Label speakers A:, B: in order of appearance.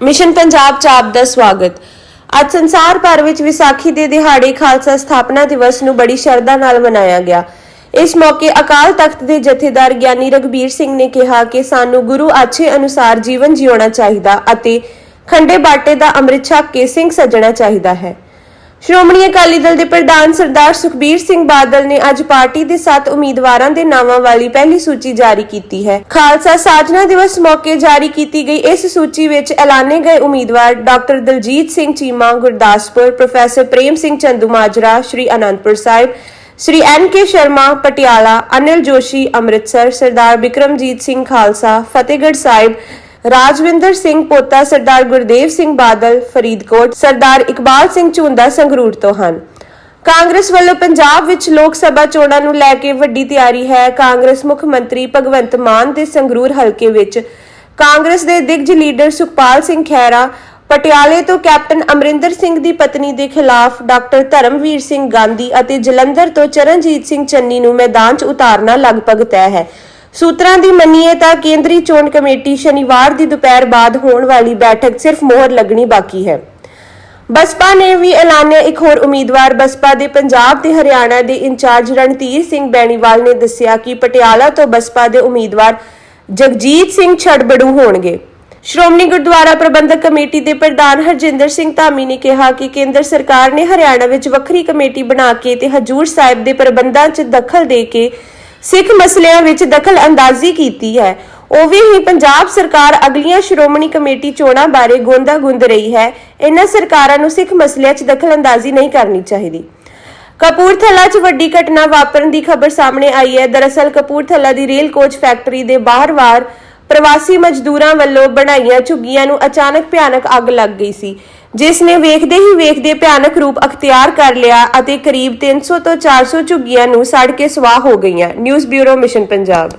A: Mission Punjab ਚ ਆਪ ਦਾ ਸਵਾਗਤ। ਅੱਜ ਸੰਸਾਰ ਭਰ ਵਿੱਚ ਵਿਸਾਖੀ ਦੇ ਦਿਹਾੜੇ ਖਾਲਸਾ ਸਥਾਪਨਾ ਦਿਵਸ ਨੂੰ ਬੜੀ ਸ਼ਰਧਾ ਨਾਲ ਮਨਾਇਆ ਗਿਆ। ਇਸ ਮੌਕੇ ਅਕਾਲ ਤਖਤ ਦੇ ਜਥੇਦਾਰ ਗਿਆਨੀ ਰਗਬੀਰ ਸਿੰਘ ਨੇ ਕਿਹਾ ਕਿ ਸਾਨੂੰ ਗੁਰੂ ਆਛੇ ਅਨੁਸਾਰ ਜੀਵਨ ਜਿਉਣਾ ਚਾਹੀਦਾ ਅਤੇ ਖੰਡੇ ਬਾਟੇ ਦਾ ਅੰਮ੍ਰਿਤ ਛਕ ਕੇ ਸਿੰਘ ਸੱਜਣਾ ਚਾਹੀਦਾ ਹੈ। ਸ਼੍ਰੋਮਣੀ ਅਕਾਲੀ ਦਲ ਦੇ ਪ੍ਰਧਾਨ ਸਰਦਾਰ ਸੁਖਬੀਰ ਸਿੰਘ ਬਾਦਲ ਨੇ ਅੱਜ ਪਾਰਟੀ ਦੇ 7 ਉਮੀਦਵਾਰਾਂ ਦੇ ਨਾਵਾਂ ਵਾਲੀ ਪਹਿਲੀ ਸੂਚੀ ਜਾਰੀ ਕੀਤੀ ਹੈ। ਖਾਲਸਾ ਸਾਜਨਾ ਦਿਵਸ ਮੌਕੇ ਜਾਰੀ ਕੀਤੀ ਗਈ ਇਸ ਸੂਚੀ ਵਿੱਚ ਐਲਾਨੇ ਗਏ ਉਮੀਦਵਾਰ doctor Daljit Singh Cheema, Gurdaspur professor Prem Singh Chandumajra Shri Anandpur Sahib, Shri N K Sharma, Patiala, Anil Joshi, Amritsar, Sardar Bikramjit Singh Khalsa, Fatehgarh Sahib Rajwinder Singh ਪੋਤਾ, ਸਰਦਾਰ ਗੁਰਦੇਵ ਸਿੰਘ ਬਾਦਲ, ਫਰੀਦਕੋਟ, ਸਰਦਾਰ ਇਕਬਾਲ ਸਿੰਘ ਝੁੰਦਾ ਸੰਗਰੂਰ ਤੋਂ ਹਨ। ਕਾਂਗਰਸ ਵੱਲੋਂ ਪੰਜਾਬ ਵਿੱਚ ਲੋਕ ਸਭਾ ਚੋਣਾਂ ਨੂੰ ਲੈ ਕੇ ਵੱਡੀ ਤਿਆਰੀ ਹੈ। ਕਾਂਗਰਸ ਮੁੱਖ ਮੰਤਰੀ ਭਗਵੰਤ ਮਾਨ ਦੇ ਸੰਗਰੂਰ ਹਲਕੇ ਵਿੱਚ ਕਾਂਗਰਸ ਦੇ ਦਿਗਜ ਲੀਡਰ ਸੁਖਪਾਲ ਸਿੰਘ ਖਹਿਰਾ, ਪਟਿਆਲੇ ਤੋਂ ਕੈਪਟਨ ਅਮਰਿੰਦਰ ਸਿੰਘ ਦੀ ਪਤਨੀ ਦੇ ਖਿਲਾਫ ਡਾਕਟਰ ਧਰਮਵੀਰ ਸਿੰਘ ਗਾਂਧੀ ਅਤੇ ਜਲੰਧਰ ਤੋਂ ਚਰਨਜੀਤ ਸਿੰਘ ਚੰਨੀ ਨੂੰ ਮੈਦਾਨ 'ਚ ਉਤਾਰਨਾ ਲਗਭਗ ਤੈਅ ਹੈ। ਸੂਤਰਾਂ ਦੀ ਮੰਨੀਏ ਤਾਂ ਕੇਂਦਰੀ ਚੋਣ ਕਮੇਟੀ ਸ਼ਨੀਵਾਰ ਦੀ ਦੁਪਹਿਰ ਬਾਅਦ ਹੋਣ ਵਾਲੀ ਬੈਠਕ ਸਿਰਫ ਮੋਹਰ ਲੱਗਣੀ ਬਾਕੀ ਹੈ। ਬਸਪਾ ਨੇ ਵੀ ਐਲਾਨਿਆ ਇੱਕ ਹੋਰ ਉਮੀਦਵਾਰ, ਬਸਪਾ ਦੇ ਪੰਜਾਬ ਤੇ ਹਰਿਆਣਾ ਦੇ ਇੰਚਾਰਜ ਰਣਧੀਰ ਸਿੰਘ ਬੈਣੀਵਾਲ ਨੇ ਦੱਸਿਆ ਕਿ ਪਟਿਆਲਾ ਤੋਂ ਬਸਪਾ ਦੇ ਉਮੀਦਵਾਰ ਜਗਜੀਤ ਸਿੰਘ ਛੜਬੜੂ ਹੋਣਗੇ। ਸ਼੍ਰੋਮਣੀ ਗੁਰਦੁਆਰਾ ਪ੍ਰਬੰਧਕ ਕਮੇਟੀ ਦੇ ਪ੍ਰਧਾਨ ਹਰਜਿੰਦਰ ਸਿੰਘ ਧਾਮੀ ਨੇ ਕਿਹਾ ਕਿ ਕੇਂਦਰ ਸਰਕਾਰ ਨੇ ਹਰਿਆਣਾ ਵਿੱਚ ਵੱਖਰੀ ਕਮੇਟੀ ਬਣਾ ਕੇ ਤੇ ਹਜੂਰ ਸਾਹਿਬ ਦੇ ਪ੍ਰਬੰਧਾਂ 'ਚ ਦਖਲ ਦੇ ਕੇ ਸਿੱਖ ਮਸਲਿਆਂ ਵਿੱਚ ਦਖਲ ਅੰਦਾਜ਼ੀ ਕੀਤੀ ਹੈ। ਉਵੇਂ ਹੀ ਪੰਜਾਬ ਸਰਕਾਰ ਅਗਲੀਆਂ ਸ਼੍ਰੋਮਣੀ ਕਮੇਟੀ ਚੋਣਾਂ ਬਾਰੇ ਗੋਂਦਾ ਗੁੰਦ ਰਹੀ ਹੈ। ਇਹਨਾਂ ਸਰਕਾਰਾਂ ਨੂੰ ਸਿੱਖ ਮਸਲਿਆਂ 'ਚ ਦਖਲ ਅੰਦਾਜ਼ੀ ਨਹੀਂ ਕਰਨੀ ਚਾਹੀਦੀ। ਕਪੂਰਥਲਾ 'ਚ ਵੱਡੀ ਘਟਨਾ ਵਾਪਰਨ ਦੀ ਖਬਰ ਸਾਹਮਣੇ ਆਈ ਹੈ। ਦਰਅਸਲ ਕਪੂਰਥਲਾ ਦੀ ਰੇਲ ਕੋਚ ਫੈਕਟਰੀ ਦੇ ਬਾਹਰਵਾਰ ਪ੍ਰਵਾਸੀ ਮਜ਼ਦੂਰਾਂ ਵੱਲੋਂ ਬਣਾਈਆਂ ਝੁੱਗੀਆਂ ਨੂੰ ਅਚਾਨਕ ਭਿਆਨਕ ਅੱਗ ਲੱਗ ਗਈ ਸੀ। ਜਿਸ ਨੇ ਵੇਖਦੇ ਹੀ ਵੇਖਦੇ ਭਿਆਨਕ ਰੂਪ ਅਖਤਿਆਰ ਕਰ ਲਿਆ ਅਤੇ ਕਰੀਬ 300 ਤੋਂ 400 ਝੁੱਗੀਆਂ ਨੂੰ ਸੜ ਕੇ ਸਵਾਹ ਹੋ ਗਈਆਂ। News bureau mission Punjab.